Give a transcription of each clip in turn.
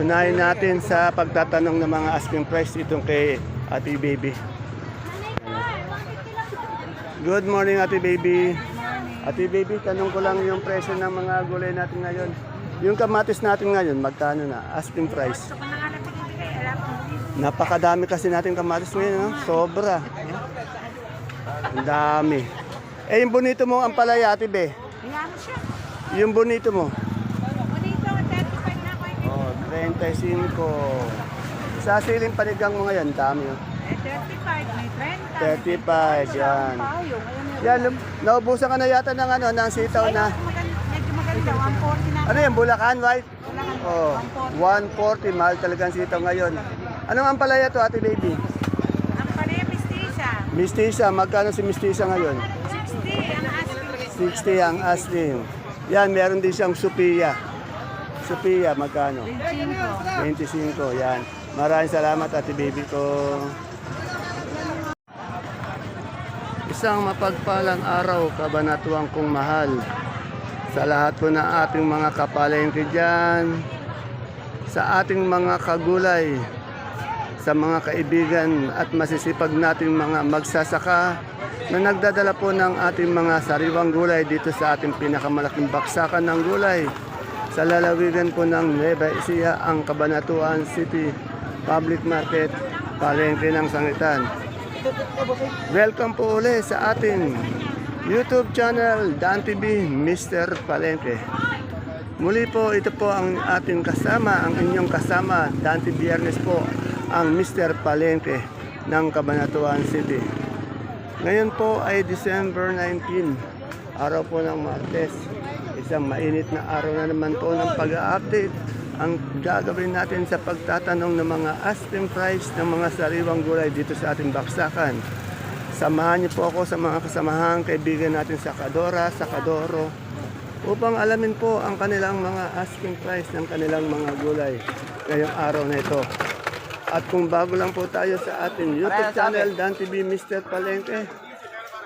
Unahin natin sa pagtatanong ng mga asking price itong kay Ate Baby. Good morning Ate Baby. Ate Baby, tanong ko lang yung presyo ng mga gulay natin ngayon. Yung kamatis natin ngayon, magkano na? Asking price. Napakadami kasi natin kamatis ngayon, no? Sobra. Ang dami. Eh, yung bonito mo ang palaya, Ate Be. Yung bonito mo. 45. Sa siling panigang mo ngayon, dami yun. Eh, 35, 30. 35, yan. Payo, yan, lum- naubusan ka na yata ng ano, ng sitaw na. Medyo maganda, 140. Ano yan, Bulacan, right? Bulacan, oh, 140. 140, mahal talagang sitaw ngayon. Anong ampalaya to, ate baby? Ang pareha, mistisa. Mistisa, magkano si mistisa ngayon? 60, ang asking. 60 ang asking. Yan, meron din siyang supia. Sophia, magkano? 25. 25, yan. Maraming salamat, ate baby ko. Isang mapagpalang araw, kabanatuang kong mahal. Sa lahat po ng ating mga kapalengke dyan, sa ating mga kagulay, sa mga kaibigan at masisipag nating mga magsasaka na nagdadala po ng ating mga sariwang gulay dito sa ating pinakamalaking baksakan ng gulay sa lalawigan po ng Nueva Ecija, ang Cabanatuan City Public Market, palengke ng sangitan. Welcome po uli sa ating YouTube channel, Dan TV, Mr. Palengke. Muli po, ito po ang ating kasama, ang inyong kasama, Dante Biernes po, ang Mr. Palengke ng Cabanatuan City. Ngayon po ay December 19, araw po ng Martes. Isang mainit na araw na naman po ng pag-update ang gagawin natin sa pagtatanong ng mga asking price ng mga sariwang gulay dito sa ating baksakan. Samahan niyo po ako sa mga kasamahan, kaibigan natin sa Kadora, sa Kadoro, upang alamin po ang kanilang mga asking price ng kanilang mga gulay ngayong araw na ito. At kung bago lang po tayo sa ating YouTube channel, Dan TV Mr. Palengke,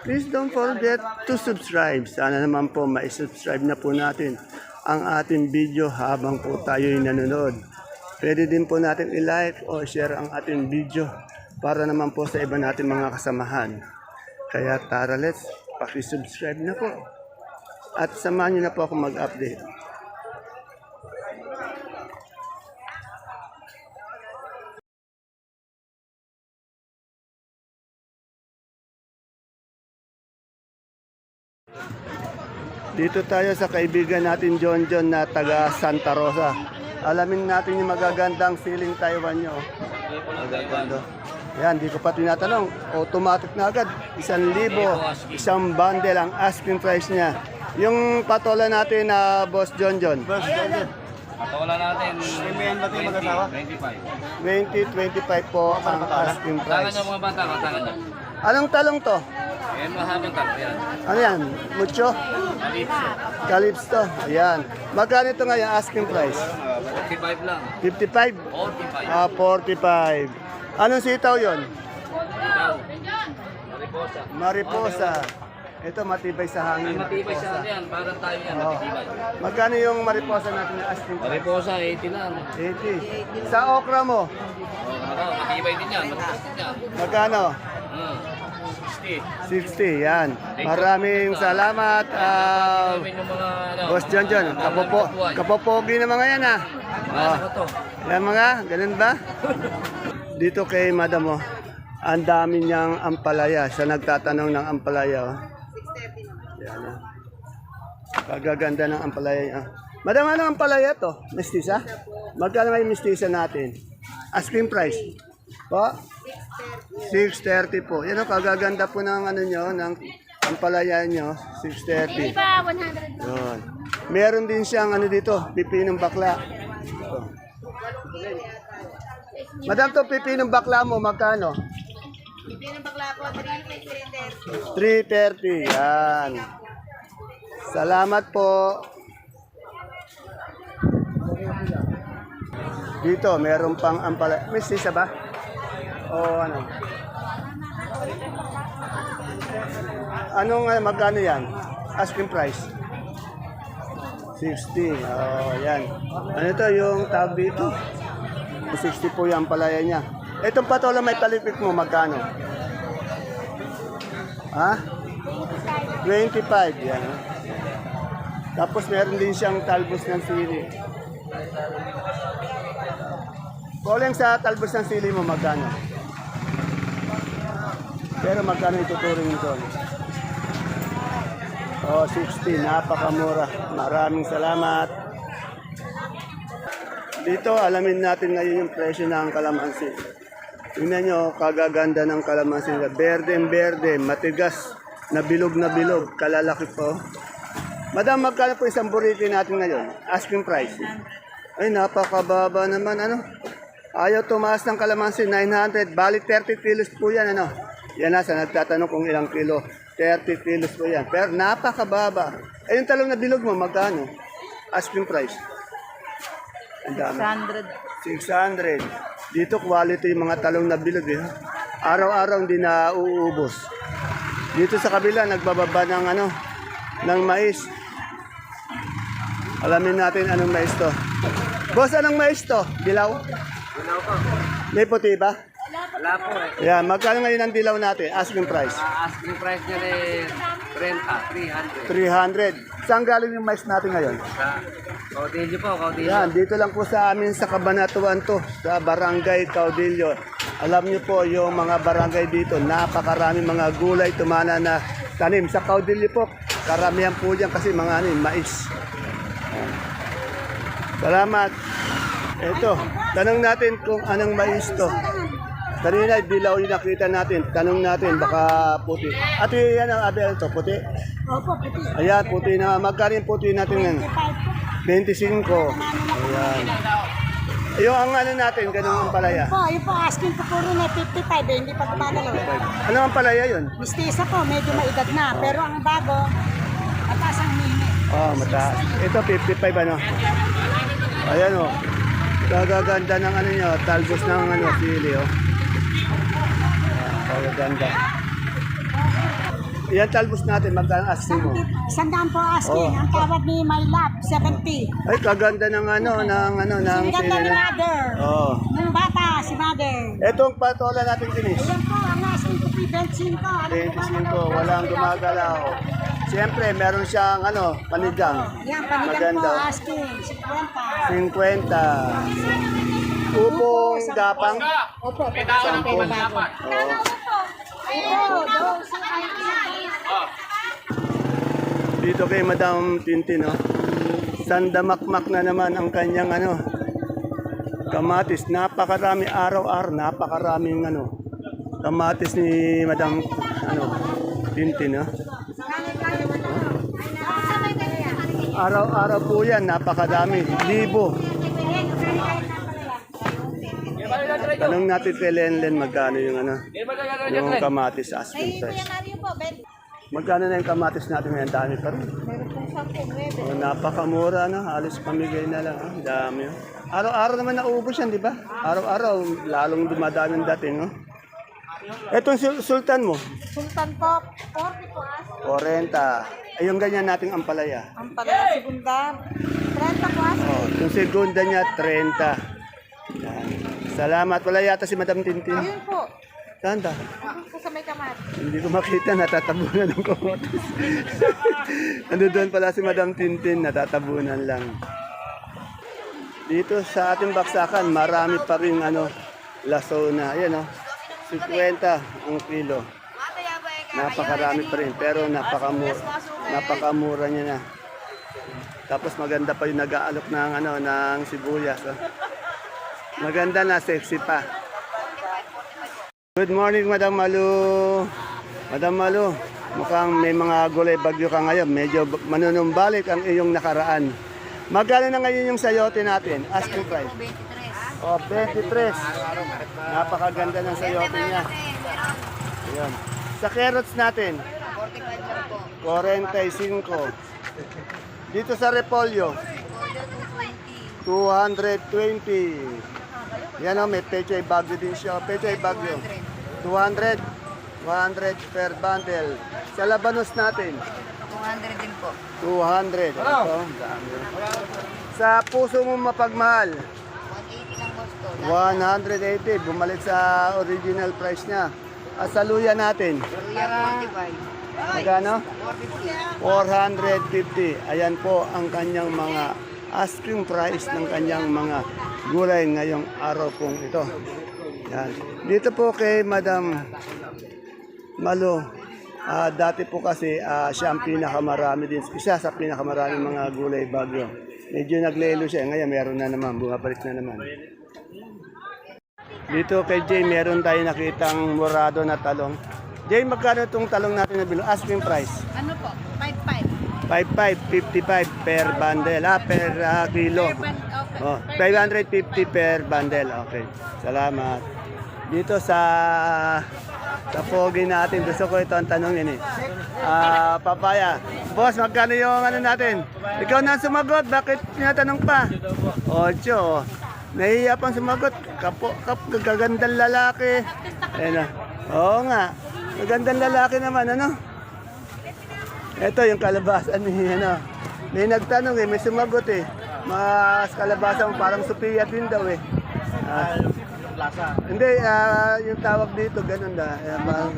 please don't forget to subscribe. Sana naman po ma-subscribe na po natin ang ating video habang po tayo'y nanonood. Pwede din po natin i-like o share ang ating video para naman po sa iba natin mga kasamahan. Kaya tara let's, pakisubscribe na po. At samahan niyo na po ako mag-update. Dito tayo sa kaibigan natin John John na taga Santa Rosa. Alamin natin yung magagandang siling Taiwan nyo. Magaganda. Yan, di ko pa tinatanong. Automatic na agad. Isang libo, isang bundle ang asking price niya. Yung patola natin na Boss John John. Boss John John. Patola natin. 20, 25. 20, 25 po ang asking Tangan price. niyo mga bata, tangan. Anong talong to? Ayan, mahabang talo yan. Ano yan? Mucho? Calypso. Calypso. Ayan. Magkano ito ngayon asking price? 45 lang. 55? 45. Ah, 45. Anong sitaw yon? Ikaw. Mariposa. Mariposa. Ito matibay sa Ay, hangin. matibay siya yan. Parang tayo yan. Oh. Matibay. Magkano yung mariposa natin na asking price? Mariposa, 80 lang. 80. Sa okra mo, Oh, ano, matibay din yan. Matigas din yan. magkano? Hmm. 60. 60. Yan. Maraming salamat. ah, ano, Boss John John, kapopo, kapopogi na mga yan ah. Ano ba to? Yan mga, ganun ba? Dito kay madam oh, ang dami niyang ampalaya. Siya nagtatanong ng ampalaya. Oh. Yan ah. Kagaganda ng ampalaya niya. Madam, ano ang ampalaya to? Mestiza? Magkano may mestiza natin? Asking price? Po? 630 po. Yan ang kagaganda po ng ano nyo, ng ampalaya nyo. 630. Iba, 100. Yun. Meron din siyang ano dito, pipinong bakla. Ito. Madam, to pipinong bakla mo, magkano? Pinang bakla ko, 3, 330. Yan. Salamat po. Dito, meron pang ampala. May sisa ba? O ano? Anong uh, magkano yan? Asking price? 60. Oh, yan. Ano to yung tawag dito? 60 po yung palaya niya. Itong patola may talipik mo, magkano? Ha? 25, yan. Tapos meron din siyang talbos ng sili. Calling sa talbos ng sili mo, magkano? Pero magkano ituturing nito? Oh, 60. Napakamura. Maraming salamat. Dito, alamin natin ngayon yung presyo ng kalamansi. Tingnan nyo, kagaganda ng kalamansi nila. Berde-berde, matigas, na bilog na bilog, kalalaki po. Madam, magkano po isang burrito natin ngayon? Asking price. Ay, napakababa naman, ano? Ayaw tumaas ng kalamansi, 900. Balik 30 kilos po yan, ano? Yan nasa nagtatanong kung ilang kilo. 30 kilos po yan. Pero napakababa. Ay, yung talong na bilog mo, magkano? Asking price. Ang dami. 600. Dito quality yung mga talong na bilog eh. Araw-araw hindi na uubos. Dito sa kabila nagbababa ng ano ng mais. Alamin natin anong mais to. Boss, anong mais to? Dilaw? Wala po. May puti ba? Wala po eh. Yan, magkano ngayon ang dilaw natin? Asking price. Ah, asking price niya eh 30, 300. 300. Saan galing yung mais natin ngayon? Sa Caudillo po, Caudillo. Yan, dito lang po sa amin sa Cabanatuan to, sa Barangay Caudillo. Alam niyo po, yung mga barangay dito, napakarami mga gulay tumana na tanim. Sa Caudillo po, karamihan po dyan kasi mga ano, mais. Yan. Salamat. Ito, tanong natin kung anong mais to. Kanina, dilaw yung nakita natin. Tanong natin, baka puti. At yan ang abel to, puti. Opo, puti. Ayan, puti na. Magkano yung puti natin ngayon? 25. Ayan. Yung ang ano natin, ganun ang palaya. Po, yun po, asking ko puro na 55 eh, hindi pa gumagalaw. Ano ang palaya yun? Mistisa po, medyo maedad na, pero ang bago, mataas ang hini. Oh, mataas. Ito, 55 ano? Ayan o. Oh. Kagaganda ng ano nyo, talbos ng ano, sili oh. Kagaganda. Yan talbos natin, magkano asking mo? Sandaan po asking, Oh. ang tawag ni My Love, 70. Ay, kaganda ng ano, ng ano, ng Ang ganda ni. Mother. Oh. Ng bata, si Mother. Etong patola natin dinis. Ayan po, ang asking ko, 25. Ano po ba 25, walang gumagalaw. Siyempre, meron siyang ano, panigang. Yan, panigang po, Maganda. asking, 50. 50. Upong gapang. Opo, pagkasan po bago. Dito kay Madam Tintin, no? Sandamakmak na naman ang kanyang ano, kamatis. Napakarami araw-araw, napakaraming ano, kamatis ni Madam ano, Tintin, no? Araw-araw po yan, napakadami. Libo. Tanong natin kay Lenlen magkano yung ano, yung kamatis asking price. Magkano na yung kamatis natin ngayon? Dami pa rin. Oh, napakamura na. Halos pamigay na lang. Ang dami. oh. Araw-araw naman naubos yan, di ba? Araw-araw, lalong dumadami ang dating. No? Etong sul- sultan mo, Sultan po, 40 po as. 40. Ay, yung ganyan nating ampalaya. Ang pala segunda, 30 po as. Oh, yung segunda niya, 30. Salamat. Wala yata si Madam Tintin. Ayun po, Tanda. ayun po sa may kamat. Hindi ko makita, natatabunan ng kamatis. Ano doon pala si Madam Tintin, natatabunan lang. Dito sa ating baksakan, marami pa rin ano, lasona. Ayan o, 50 ang kilo. Napakarami pa rin, pero napakamura, napakamura niya na. Tapos maganda pa yung nag-aalok ng, ano, ng sibuyas. oh. Maganda na, sexy pa. Good morning, Madam Malu. Madam Malu, mukhang may mga gulay bagyo ka ngayon. Medyo manunumbalik ang iyong nakaraan. Magkano na ngayon yung sayote natin? Asking price. 23. Oh, 23. Napakaganda ng sayote niya. Ayan. Sa carrots natin? 45. Dito sa repolyo? 220. Yan o, may pechay bagyo din siya. Pechay bagyo. 200. 100 per bundle. Sa labanos natin, 200 din po. 200. Ito, ang dami. Sa puso mo mapagmahal, 180 lang boss ko. 180. Bumalik sa original price niya. At sa luya natin. Magkano? 450. Ayan po ang kanyang mga asking price ng kanyang mga gulay ngayong araw pong ito. Yan. Dito po kay Madam Malo, ah, dati po kasi ah, siya ang pinakamarami din. Isa sa pinakamarami mga gulay bagyo. Medyo naglelo siya. Ngayon meron na naman. Bumabalik na naman. Dito kay Jay, meron tayo nakitang morado na talong. Jay, magkano itong talong natin na bilo? Asking price. Ano po? 5-5. 55, 55 per bundle. Ah, per ah, kilo. Oh, 550 per bundle. Okay. Salamat. Dito sa sa pogi natin, gusto ko ito ang tanongin eh. Ah, papaya. Boss, magkano yung ano natin? Ikaw na sumagot, bakit tinatanong pa? Ocho. Nahiya pang sumagot. Kapo, kap, kagandang lalaki. Ayun na. Oo nga. Kagandang lalaki naman, ano? Ito yung kalabasan ni ano. May nagtanong eh, may sumagot eh. Mas kalabasan parang Sophia din daw eh. Ah, hindi, ah, yung tawag dito, ganun na. Eh, parang,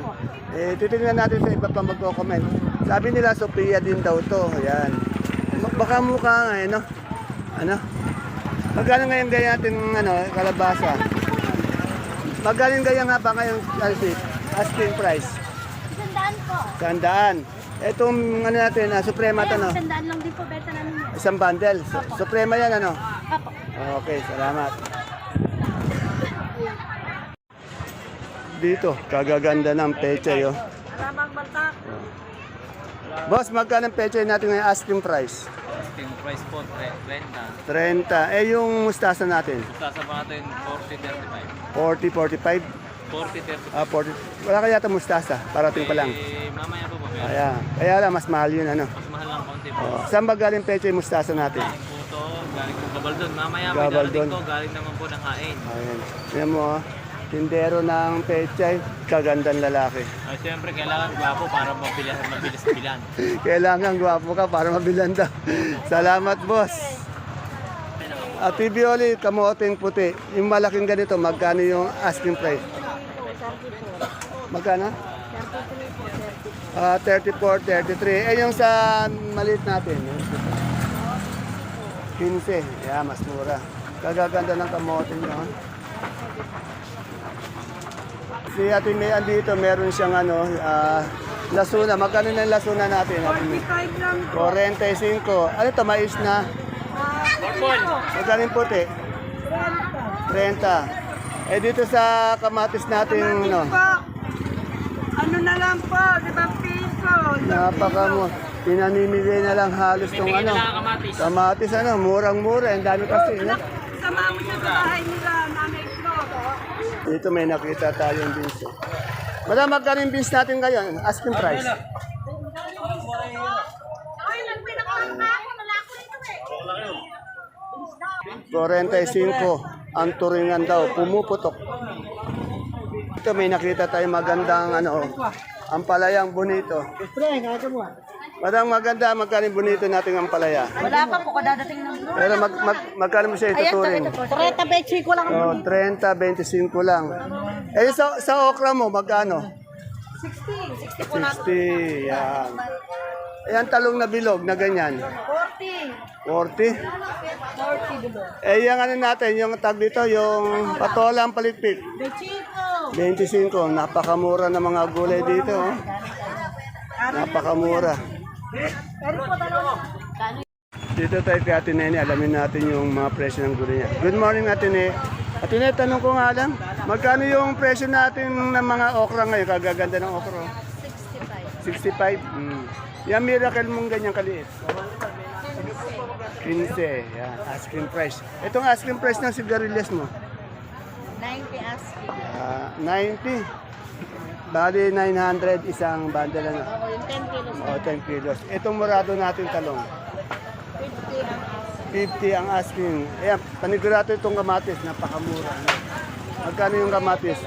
eh, titingnan natin sa iba pa magko-comment. Sabi nila, Sophia din daw to. Ayan. M- Baka mukha nga eh, no? Ano? Magkano ngayon gaya natin, ano, kalabasa? Magkano gaya nga ba ngayon, Alfie? Asking price? Sandaan po. Sandaan. Itong ano natin, ah, Suprema to, no? Sandaan lang din po beta namin yun. Isang bundle. Su- Suprema yan, ano? Apo. Okay, salamat. Dito, kagaganda ng peche, oh. Boss, magkano ang peche natin ngayon asking price? Asking price po, 30. 30. Eh, yung mustasa natin? Tasa pa natin, 40, 40, 45? 35. 40, 35. Ah, 40. Wala kaya ito mustasa. Parating pa lang. Eh, mamaya po pero Kaya, kaya lang, mas mahal yun, ano? mas mahal lang konti po. Oh. Saan ba galing peche yung mustasa natin? Galing po to, galing po Gabaldon. Mamaya may Gabaldon. darating to, galing naman po ng hain. Ayan. Tignan mo, oh. Tindero ng peche, kagandang lalaki. Ay, siyempre, kailangan gwapo para mabilis, mabilis bilan. Kailangan gwapo ka para mabilan daw. Salamat, boss. At Bioli, kamoting puti. Yung malaking ganito, magkano yung asking price? Magkano? Ah, 34, 33. Eh, yung sa maliit natin. yung 15. Yeah, mas mura. Kagaganda ng kamote nyo. ah. Si Ate May andito, meron siyang ano, ah, lasuna. Magkano na yung lasuna natin? Ate May? 45. Ano to, mais na? Magkano yung puti? 30. Eh dito sa kamatis natin, no? Ano na lang po, 5 piso. Napaka mo. Pinamimigay na lang halos tong ano. Kamatis ano, murang-mura. Ang dami kasi. No? Sama mo siya sa bahay nila, nanay ko. Dito may nakita tayong beans. eh. Madam, magkano yung beans natin ngayon? Asking price. Ay, nagpinakalang ka ako. Malako nito eh. 45 ang turingan daw, pumuputok. Ito may nakita tayong magandang ano, ang palayang bonito. Madang maganda, magkano bonito natin ang palaya? Wala pa po kadadating ng Pero mag, mag, magkano mo siya ituturing? Toreta Bechi ko lang. Oh, 30, 25 lang. Eh, sa, sa okra mo, magkano? 60. 60 po 60, yan. Ayan, talong na bilog na ganyan. 40. 40? 40 dulo. Eh, yung ano natin, yung tag dito, yung patolang palitpik. Bechi ko. 25, napakamura ng mga gulay dito. Oh. Napakamura. Dito tayo kay Ate Nene, alamin natin yung mga presyo ng gulay niya. Good morning Ate Nene. Ate Nene, tanong ko nga lang, magkano yung presyo natin ng mga okra ngayon? Kagaganda ng okra. 65. 65? Mm. Yung miracle mong ganyan kaliit. 15. Yan, asking price. Itong asking price ng sigarilyas mo? 90 asking. Ah, 90. Bali 900 isang bundle ano. Ako yung 10 kilos. O 10 kilos. Itong murado natin talong. 50 ang asking. 50 ang asking. Ayan, panigurado itong kamatis. Napakamura. Ano. Magkano yung kamatis?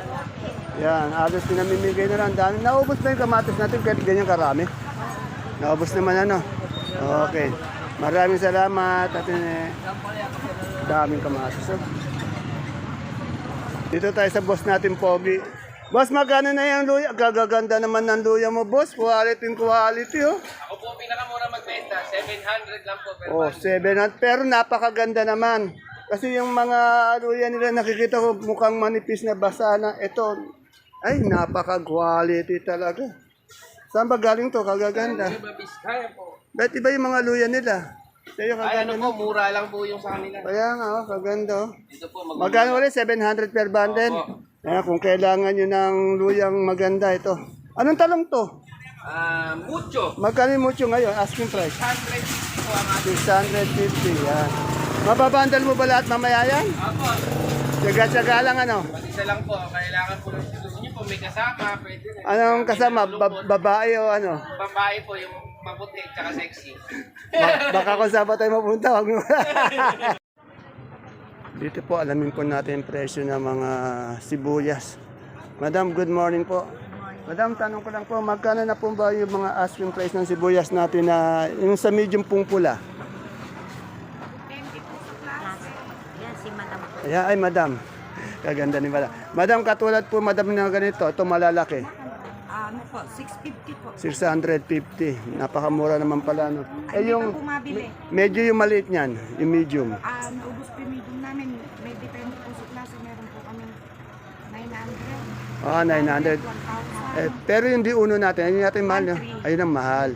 Yan, alos pinamimigay na lang. Dami. Naubos ba yung kamatis natin kahit ganyan karami? Naubos naman ano. Okay. Maraming salamat. At eh, daming kamatis. Oh. Dito tayo sa boss natin, Pogi. Boss, magkano na yung luya? Gagaganda naman ng luya mo, boss. Quality and quality, oh. Ako po pinakamura magbenta, 700 lang po per Oh, 700. Pero napakaganda naman. Kasi yung mga luya nila nakikita ko mukhang manipis na basa na. Ito, ay napaka-quality talaga. Saan ba galing to? Kagaganda. Ba't iba yung mga luya nila? Ay ano po, mura lang po yung sa kanila. Kaya nga, oh, kaganda. oh. Dito po, mag Magkano ulit? 700 per bundle? Ayan, kung kailangan nyo ng luyang maganda ito. Anong talong to? Ah, mucho. Magkano yung mucho ngayon? Asking price. 150 po ang ating. 650, yan. Mababandal mo ba lahat mamaya yan? Apo, Tsaga-tsaga lang ano? pag isa lang po, kailangan po ng gusto niyo po, may kasama, pwede rin. Anong kasama? Ba- babae o ano? Babae po, yung maputi, tsaka sexy. Ba- baka kung saan pa tayo mapunta, wag mo. Dito po, alamin po natin yung presyo ng mga sibuyas. Madam, good morning po. Madam, tanong ko lang po, magkano na po ba yung mga asking price ng sibuyas natin na yung sa medium pong pula? Yan, si Madam. Ayan, ay madam. Kaganda ni madam. Madam, katulad po madam na ganito, ito malalaki. Ano po, 650 po. 650. Napakamura naman pala. No? Eh yung, bumabili. medyo yung maliit niyan, yung medium. Ah, naubos po yung medium namin. May depende po sa klase. Meron po kami 900. Ah, 900. 1,000. Eh, pero yung di uno natin, ayun natin mahal. No? Ayun ang mahal.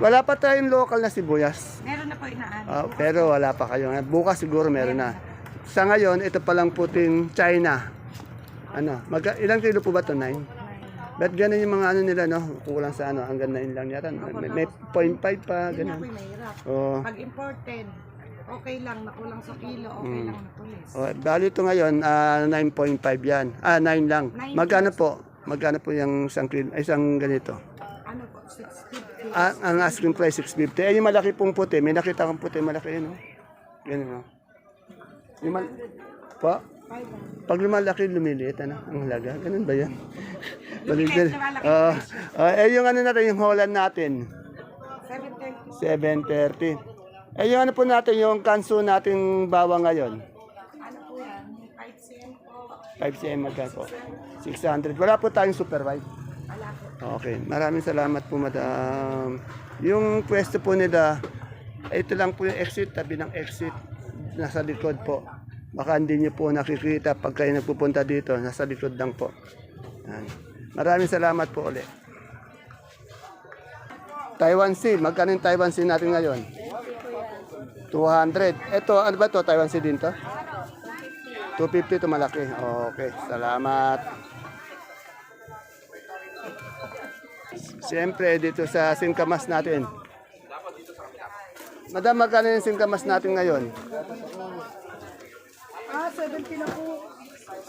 Wala pa tayong local na sibuyas. Meron na po inaan. Ah, pero wala pa kayo. Bukas siguro meron na. Sa ngayon, ito palang puting China. Ano, mag ilang kilo po ba ito? 9? Ba't ganun yung mga ano nila, no? Kulang sa ano, hanggang 9 lang yata. May, may 0.5 pa, Yun ganun. po yung mahirap. Oh. Pag imported, okay lang. Nakulang sa kilo, okay Hmm. lang na tulis. Oh, bali ito ngayon, ah, 9.5 yan. Ah, 9 lang. Nine Magkano po? Magkano po yung isang, kilo, ay, isang ganito? Ano po, 650. Ah, ang asking price 650. Eh, yung malaki pong puti. May nakita kong puti, malaki yun. Oh. Ganun, oh. Yung mal... Pa? Pag lumalaki, lumiliit, ano? Ang halaga. Ganun ba yan? Lumalaki Oo. Ah, eh, yung ano natin, yung Holland natin. 730. 730. Eh, yung ano po natin, yung kanso nating bawang ngayon. Ano po yan? 5 cm po. 5 cm magkano po? 600. Wala po tayong super white. Wala po. Okay, maraming salamat po madam. Yung pwesto po nila, ito lang po yung exit, tabi ng exit, nasa likod po. Baka hindi nyo po nakikita pag kayo nagpupunta dito, nasa likod lang po. Yan. Maraming salamat po ulit. Taiwan Sea, magkano yung Taiwan Sea natin ngayon? 200. Ito, ano ba to? Taiwan Sea din to? 250 to malaki. Okay, salamat. Siyempre, dito sa singkamas natin. Madam, magkano yung singkamas natin ngayon? Ah, 70 na po.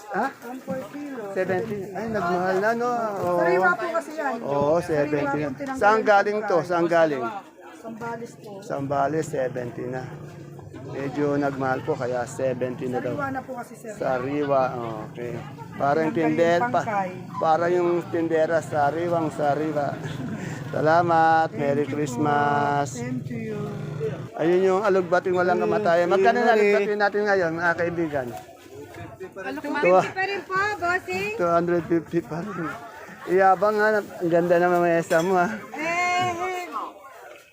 Ha? 1 per kilo. 70. Ay, nagmahal na, no? Oo, Sariwa po kasi yan. Oo, 70 na. Saan galing to? Saan galing? Sambalis po. Sambales, 70 na. Medyo nagmahal po, kaya 70 na daw. Sariwa na po kasi sir. Sariwa, okay. Parang tinder, pa, para yung tindera, sariwang sariwa. Salamat, Merry Christmas. Thank you. Ayun yung alugbating walang kamatayan. Magkano na alugbating natin ngayon, mga kaibigan? Tuwa, Pa rin po, bossing. 250 pa rin. Iyabang nga, ang ganda na mamesa mo ha. Eh,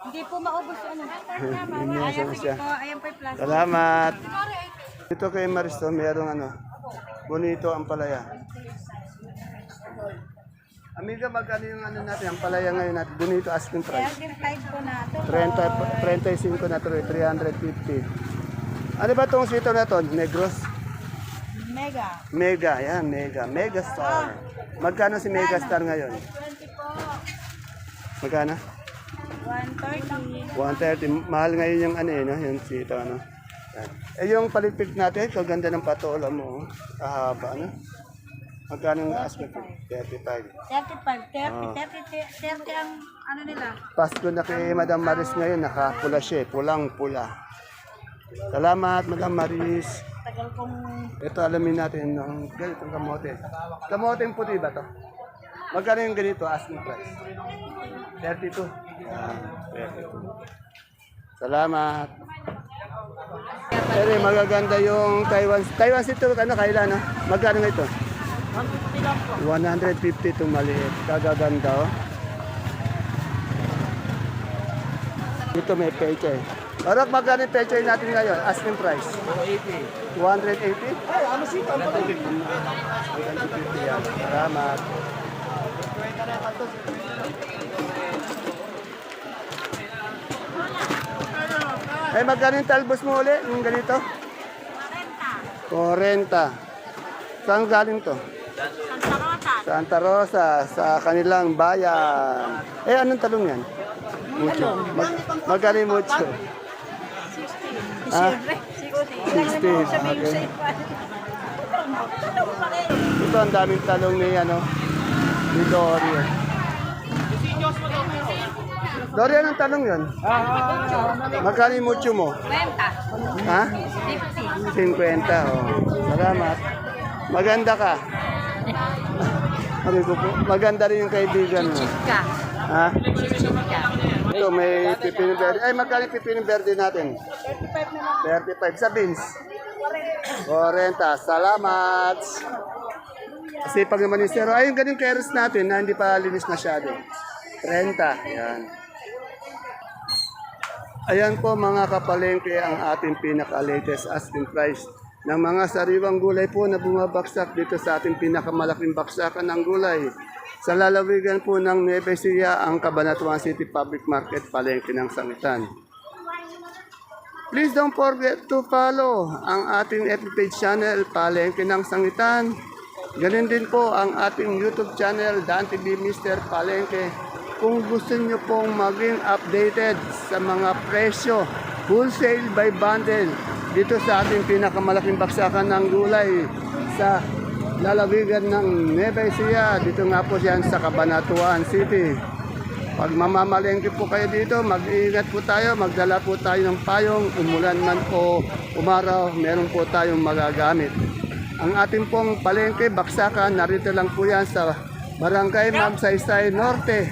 Hindi po maubos ano. Ayan siya. po, ayan po yung plastic. Salamat. Ito kay Maristo, merong ano, bonito ang palaya. Amiga, magkano yung ano natin, ang palaya ngayon natin, bonito asking price. 35 po na ito. 30, 35 na to, 350. Ano ba tong sito na to? Negros? Mega. Mega, yan, mega. Mega star. Magkano si Mega star ngayon? 20 po. Magkano? 130. 130. Mahal ngayon yung ano eh, no? yung sito, ano? Yan. Eh, yung palipik natin, ito, ganda ng patola mo. oh. Kahaba, ano? Magkano ang price? 35. 35, 30, 30, 30 ang ano nila. Pasko na kay Madam Maris ngayon, nakapula siya, eh, pulang-pula. Salamat, Madam Maris. Tagal kong Ito alamin natin ng ganitong kamote. Kamote yung puti ba to? Magkano yung ganito asking price? 32. Yan, 32. Salamat. Pero magaganda yung Taiwan. Taiwan City, ano, kailan, no? Magkano nga ito? 150 itong maliit. Kagaganda, oh. Dito may peche. Orok, magkano yung peche natin ngayon? Asking price. 180. 180? Ay, ano si 150 yan. Salamat. Ay, magkano yung talbos mo uli? Yung ganito? 40. 40. Saan galing to? Santa Rosa. Santa Rosa, sa kanilang bayan. Eh, anong talong yan? Mucho. Mag magkano yung mucho? Ah? 60. Okay. Ito ang daming talong ni ano ni Dory. Dory, anong talong yun? Magkano yung mucho mo? 20. Ha? 50. 50. Oh. Salamat. Maganda ka. Sabi ko po, maganda rin yung kaibigan mo. Chika. Ha? Ito, may pipino verde. Ay, magkano pipino verde natin? 35 sa beans. 40. Salamat. Kasi pag naman yung zero, ay, yung ganyung keros natin na hindi pa linis masyado. 30. Yan. Ayan po mga kapalengke ang ating pinaka-latest asking price ng mga sariwang gulay po na bumabaksak dito sa ating pinakamalaking baksakan ng gulay. Sa lalawigan po ng Nueva Ecija, ang Cabanatuan City Public Market, palengke ng Sangitan. Please don't forget to follow ang ating FB page channel, Palengke ng Sangitan. Ganun din po ang ating YouTube channel, Dan TV Mr. Palengke. Kung gusto nyo pong maging updated sa mga presyo, wholesale by bundle, dito sa ating pinakamalaking baksakan ng gulay sa lalawigan ng Nueva. Dito nga po yan sa Cabanatuan City. Pag mamamalengke po kayo dito, mag-iingat po tayo, magdala po tayo ng payong, umulan man o umaraw, meron po tayong magagamit. Ang ating pong palengke, baksakan, narito lang po yan sa Barangay Magsaysay Norte,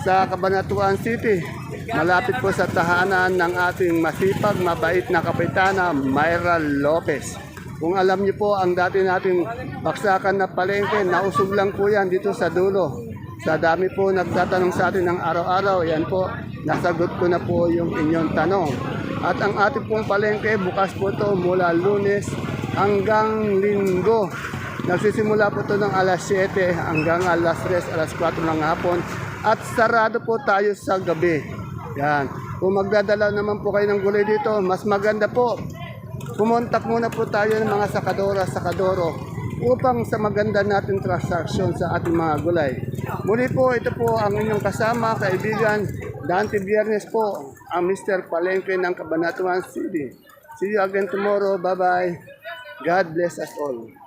sa Cabanatuan City. Malapit po sa tahanan ng ating masipag, mabait na kapitana, Myra Lopez. Kung alam niyo po, ang dati nating baksakan na palengke, nausog lang po yan dito sa dulo. Sa dami po nagtatanong sa atin ng araw-araw, yan po, nasagot ko na po yung inyong tanong. At ang ating pong palengke, bukas po to mula lunes hanggang linggo. Nagsisimula po to ng alas 7 hanggang alas 3, alas 4 ng hapon. At sarado po tayo sa gabi. Yan. Kung magdadala naman po kayo ng gulay dito, mas maganda po. Pumontak muna po tayo ng mga sakadora, sakadoro upang sa maganda natin transaksyon sa ating mga gulay. Muli po, ito po ang inyong kasama, kaibigan, Dante Biernes po, ang Mr. Palengke ng Cabanatuan City. See you again tomorrow. Bye-bye. God bless us all.